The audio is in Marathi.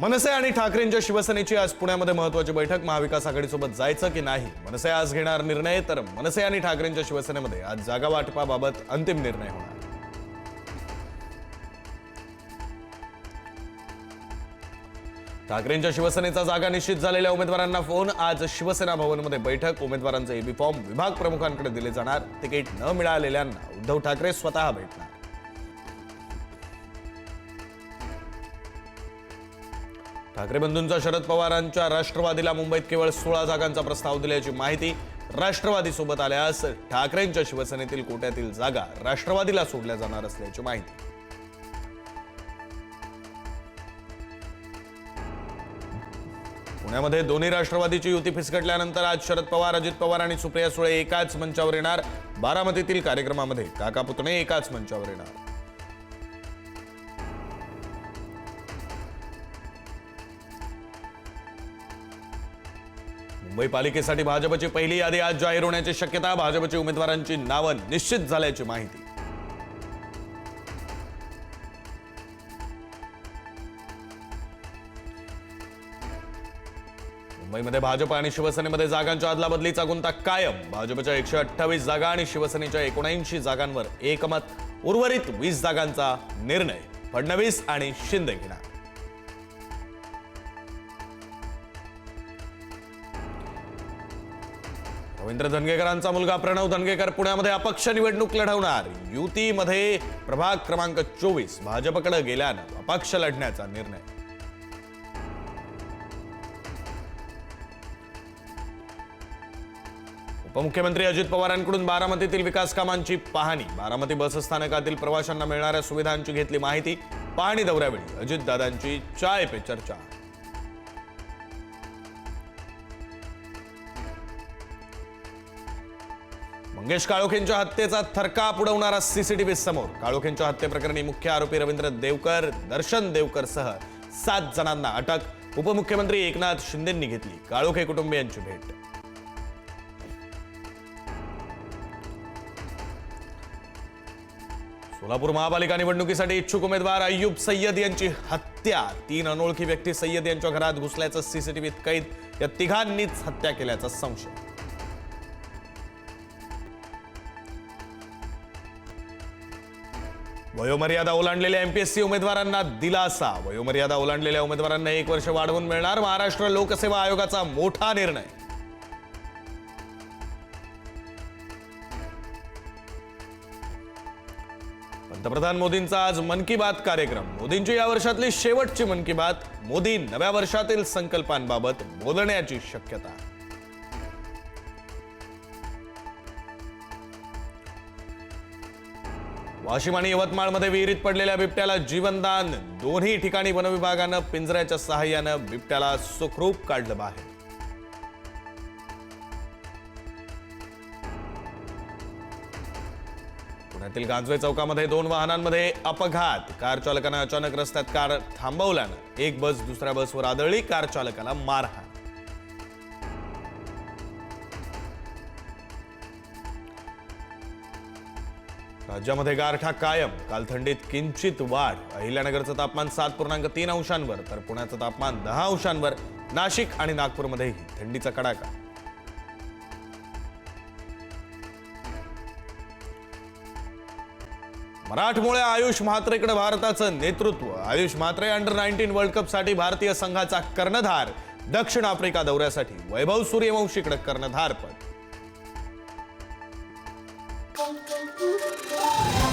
मनसे आणि ठाकरेंच्या शिवसेनेची आज पुण्यामध्ये महत्वाची बैठक. महाविकास आघाडीसोबत जायचं की नाही? मनसे आज घेणार निर्णय तर मनसे आणि ठाकरेंच्या शिवसेनेमध्ये आज जागा वाटपाबाबत अंतिम निर्णय होणार. ठाकरेंच्या शिवसेनेचा जागा निश्चित झालेल्या उमेदवारांना फोन. आज शिवसेना भवनमध्ये बैठक. उमेदवारांचे एबी फॉर्म विभाग प्रमुखांकडे दिले जाणार. तिकीट न मिळालेल्यांना उद्धव ठाकरे स्वतः भेटणार. ठाकरे बंधूंचा शरद पवारांच्या राष्ट्रवादीला मुंबईत केवळ सोळा जागांचा प्रस्ताव दिल्याची माहिती राष्ट्रवादी सोबत आल्यास ठाकरेंच्या शिवसेनेतील कोट्यातील जागा राष्ट्रवादीला सोडल्या जाणार असल्याची माहिती. पुण्यामध्ये दोन्ही राष्ट्रवादीची युती फिसकटल्यानंतर आज शरद पवार अजित पवार आणि सुप्रिया सुळे एकाच मंचावर येणार. बारामतीतील कार्यक्रमामध्ये काका पुतणे एकाच मंचावर येणार. मुंबई पालिकेसाठी भाजपची पहिली यादी आज जाहीर होण्याची शक्यता भाजपची उमेदवारांची नावं निश्चित झाल्याची माहिती. मुंबईमध्ये भाजप आणि शिवसेनेमध्ये जागांच्या अदलाबदलीचा गुंता कायम. भाजपच्या एकशे अठ्ठावीस जागा आणि शिवसेनेच्या एकोणऐंशी जागांवर एकमत उर्वरित वीस जागांचा निर्णय. फडणवीस आणि शिंदे घेणार. रवींद्र धनगेकरांचा मुलगा प्रणव धनगेकर पुण्यामध्ये अपक्ष निवडणूक लढवणार. युतीमध्ये प्रभाग क्रमांक चोवीस भाजपकडे गेल्यानं अपक्ष लढण्याचा निर्णय. उपमुख्यमंत्री अजित पवारांकडून बारामतीतील विकास कामांची पाहणी. बारामती बसस्थानकातील प्रवाशांना मिळणाऱ्या सुविधांची घेतली माहिती. पाहणी दौऱ्यावेळी अजितदादांची चाय पे चर्चा. मंगेश काळोखेंच्या हत्येचा थरकाप उडवणारा सीसीटीव्ही समोर. काळोखेंच्या हत्येप्रकरणी मुख्य आरोपी रवींद्र देवकर दर्शन देवकर सह सात जणांना अटक. उपमुख्यमंत्री एकनाथ शिंदेंनी घेतली. काळोखे कुटुंबियांची भेट. सोलापूर महापालिका निवडणुकीसाठी इच्छुक उमेदवार अय्यूब सय्यद यांची हत्या. तीन अनोळखी व्यक्ती सय्यद यांच्या घरात घुसल्याचं सीसीटीव्हीत कैद. या तिघांनीच हत्या केल्याचा संशय. वयोमर्यादा ओलांडलेल्या एमपीएससी उमेदवारांना दिलासा. वयोमर्यादा ओलांडलेल्या उमेदवारांना एक वर्ष वाढवून मिळणार महाराष्ट्र लोकसेवा आयोगाचा मोठा निर्णय. पंतप्रधान मोदींचा आज मन की बात कार्यक्रम. मोदींची या वर्षातली शेवटची मन की बात. मोदी नव्या वर्षातील संकल्पांबाबत बोलण्याची शक्यता. वाशिम आणि यवतमाळमध्ये विहिरीत पडलेल्या बिबट्याला जीवनदान. दोन्ही ठिकाणी वनविभागानं पिंजऱ्याच्या सहाय्यानं बिबट्याला सुखरूप काढलं बाहेर. पुण्यातील गांजवे चौकामध्ये दोन वाहनांमध्ये अपघात. कार चालकानं अचानक रस्त्यात कार थांबवल्यानं एक बस दुसऱ्या बसवर आदळली. कार चालकाला मारहाण. राज्यामध्ये गारठा कायम. काल थंडीत किंचित वाढ. अहिल्यानगरचं तापमान सात पूर्णांक तीन अंशांवर तर पुण्याचं तापमान दहा अंशांवर नाशिक आणि नागपूरमध्येही. थंडीचा कडाका. मराठमोळ्या आयुष म्हात्रेकडे भारताचं नेतृत्व. Ayush Mhatre under nineteen world कपसाठी भारतीय संघाचा कर्णधार. दक्षिण आफ्रिका दौऱ्यासाठी वैभव सूर्यवंशीकडे कर्णधार bom, bom, bom, bom.